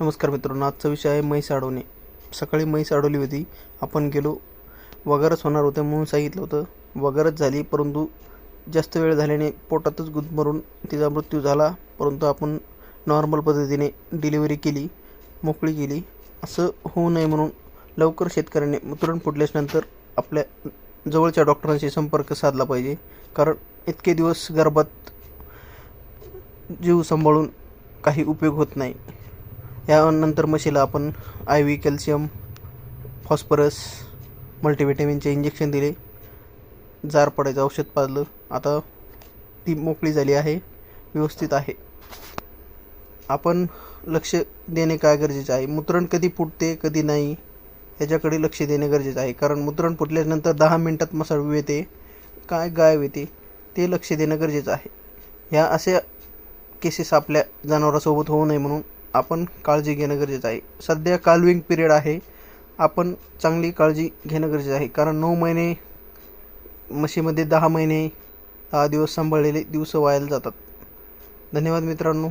नमस्कार मित्रांनो आजचा विषय आहे म्हैस अडवणे सकाळी म्हैस अडवली होती. आपण गेलो वगैरेच होणार होतं म्हणून सांगितलं होतं. वगैरेच झाली परंतु जास्त वेळ झाल्याने पोटातच गुदमरून तिचा मृत्यू झाला. परंतु आपण नॉर्मल पद्धतीने डिलिव्हरी केली मोकळी केली. असं होऊ नये म्हणून लवकर शेतकऱ्याने मुतरण फुटल्याच्यानंतर आपल्या जवळच्या डॉक्टरांशी संपर्क साधला पाहिजे. कारण इतके दिवस गर्भात जीव सांभाळून काही उपयोग होत नाही. यानंतर म्हशीला आपण आय व्ही कॅल्शियम फॉस्फरस मल्टीव्हिटॅमिनचे इंजेक्शन दिले. जार पडायचं औषध पाजलं. आता ती मोकळी झाली आहे. व्यवस्थित आहे. आपण लक्ष देणे काय गरजेचं आहे? मुद्रण कधी फुटते कधी नाही याच्याकडे लक्ष देणे गरजेचं आहे. कारण मुद्रण फुटल्यानंतर दहा मिनटात मसाळ येते. काय गायब येते ते लक्ष देणं गरजेचं आहे. ह्या अशा केसेस आपल्या जनावरासोबत होऊ नये म्हणून आपण काळजी घेणं गरजेचं आहे. सध्या कालविंग पिरियड आहे. आपण चांगली काळजी घेणं गरजेचं आहे. कारण नऊ महिने म्हशीमध्ये दहा महिने दहा दिवस सांभाळलेले दिवस वायाला जातात. धन्यवाद मित्रांनो.